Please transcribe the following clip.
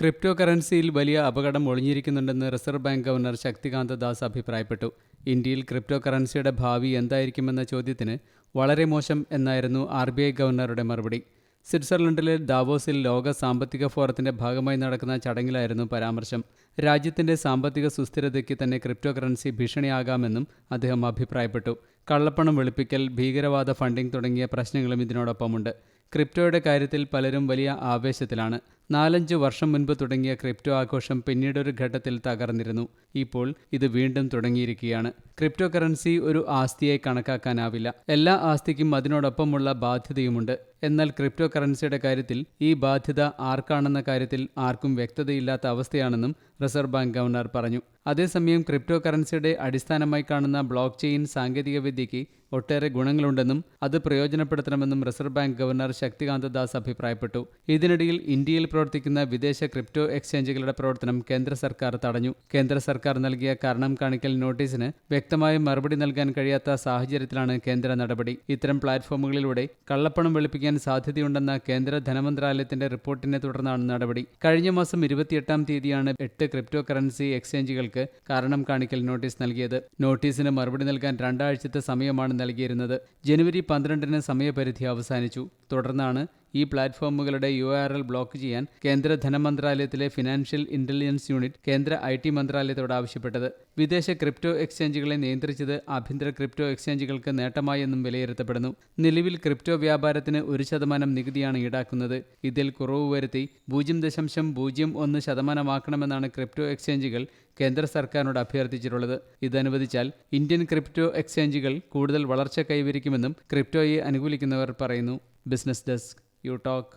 Crypto കറൻസിയിൽ വലിയ അപകടം ഒളിഞ്ഞിരിക്കുന്നുണ്ടെന്ന് reserve bank governor Shaktikanta Das അഭിപ്രായപ്പെട്ടു. ഇന്ത്യയിൽ ക്രിപ്റ്റോ കറൻസിയുടെ ഭാവി എന്തായിരിക്കുമെന്ന ചോദ്യത്തിന് വളരെ മോശം എന്നായിരുന്നു ആർ ബി ഐ ഗവർണറുടെ മറുപടി. സ്വിറ്റ്സർലൻഡിലെ ദാവോസിൽ ലോക സാമ്പത്തിക ഫോറത്തിന്റെ ഭാഗമായി നടക്കുന്ന ചടങ്ങിലായിരുന്നു പരാമർശം. രാജ്യത്തിന്റെ സാമ്പത്തിക സുസ്ഥിരതയ്ക്ക് തന്നെ ക്രിപ്റ്റോ കറൻസി ഭീഷണിയാകാമെന്നും അദ്ദേഹം അഭിപ്രായപ്പെട്ടു. കള്ളപ്പണം വെളുപ്പിക്കൽ ഭീകരവാദ ഫണ്ടിംഗ് തുടങ്ങിയ പ്രശ്നങ്ങളും ഇതിനോടൊപ്പമുണ്ട്. ക്രിപ്റ്റോയുടെ കാര്യത്തിൽ പലരും വലിയ ആവേശത്തിലാണ്. നാലഞ്ച് വർഷം മുൻപ് തുടങ്ങിയ ക്രിപ്റ്റോ ആഘോഷം പിന്നീടൊരു ഘട്ടത്തിൽ തകർന്നിരുന്നു. ഇപ്പോൾ ഇത് വീണ്ടും തുടങ്ങിയിരിക്കുകയാണ്. ക്രിപ്റ്റോ കറൻസി ഒരു ആസ്തിയായി കണക്കാക്കാനാവില്ല. എല്ലാ ആസ്തിക്കും അതിനോടൊപ്പമുള്ള ബാധ്യതയുമുണ്ട്. എന്നാൽ ക്രിപ്റ്റോ കറൻസിയുടെ കാര്യത്തിൽ ഈ ബാധ്യത ആർക്കാണെന്ന കാര്യത്തിൽ ആർക്കും വ്യക്തതയില്ലാത്ത അവസ്ഥയാണെന്നും റിസർവ് ബാങ്ക് ഗവർണർ പറഞ്ഞു. അതേസമയം ക്രിപ്റ്റോ കറൻസിയുടെ അടിസ്ഥാനമായി കാണുന്ന ബ്ലോക്ക് ചെയിൻ സാങ്കേതികവിദ്യയ്ക്ക് ഒട്ടേറെ ഗുണങ്ങളുണ്ടെന്നും അത് പ്രയോജനപ്പെടുത്തണമെന്നും reserve bank governor Shaktikanta Das അഭിപ്രായപ്പെട്ടു. ഇതിനിടയിൽ ഇന്ത്യയിൽ പ്രവർത്തിക്കുന്ന വിദേശ ക്രിപ്റ്റോ എക്സ്ചേഞ്ചുകളുടെ പ്രവർത്തനം കേന്ദ്ര സർക്കാർ തടഞ്ഞു. കേന്ദ്ര സർക്കാർ നൽകിയ കാരണം കാണിക്കൽ നോട്ടീസിന് വ്യക്തമായ മറുപടി നൽകാൻ കഴിയാത്ത സാഹചര്യത്തിലാണ് കേന്ദ്ര നടപടി. ഇത്തരം പ്ലാറ്റ്ഫോമുകളിലൂടെ കള്ളപ്പണം വെളുപ്പിക്കാൻ സാധ്യതയുണ്ടെന്ന കേന്ദ്ര ധനമന്ത്രാലയത്തിന്റെ റിപ്പോർട്ടിനെ തുടർന്നാണ് നടപടി. കഴിഞ്ഞ മാസം ഇരുപത്തിയെട്ടാം തീയതിയാണ് എട്ട് ക്രിപ്റ്റോ കറൻസി എക്സ്ചേഞ്ചുകൾക്ക് കാരണം കാണിക്കൽ നോട്ടീസ് നൽകിയത്. നോട്ടീസിന് മറുപടി നൽകാൻ രണ്ടാഴ്ചത്തെ സമയമാണ് നൽകിയിരുന്നത്. ജനുവരി പന്ത്രണ്ടിന് സമയപരിധി അവസാനിച്ചു. തുടർന്നാണ് ഈ പ്ലാറ്റ്ഫോമുകളുടെ യു ആർ എൽ ബ്ലോക്ക് ചെയ്യാൻ കേന്ദ്ര ധനമന്ത്രാലയത്തിലെ ഫിനാൻഷ്യൽ ഇന്റലിജൻസ് യൂണിറ്റ് കേന്ദ്ര ഐ ടി മന്ത്രാലയത്തോട് ആവശ്യപ്പെട്ടത്. വിദേശ ക്രിപ്റ്റോ എക്സ്ചേഞ്ചുകളെ നിയന്ത്രിച്ചത് ആഭ്യന്തര ക്രിപ്റ്റോ എക്സ്ചേഞ്ചുകൾക്ക് നേട്ടമായെന്നും വിലയിരുത്തപ്പെടുന്നു. നിലവിൽ ക്രിപ്റ്റോ വ്യാപാരത്തിന് ഒരു ശതമാനം നികുതിയാണ് ഈടാക്കുന്നത്. ഇതിൽ കുറവ് വരുത്തി പൂജ്യം ദശാംശം പൂജ്യം ഒന്ന് ശതമാനമാക്കണമെന്നാണ് ക്രിപ്റ്റോ എക്സ്ചേഞ്ചുകൾ കേന്ദ്ര സർക്കാരിനോട് അഭ്യർത്ഥിച്ചിട്ടുള്ളത്. ഇതനുവദിച്ചാൽ ഇന്ത്യൻ ക്രിപ്റ്റോ എക്സ്ചേഞ്ചുകൾ കൂടുതൽ വളർച്ച കൈവരിക്കുമെന്നും ക്രിപ്റ്റോയെ അനുകൂലിക്കുന്നവർ പറയുന്നു. Business desk. You talk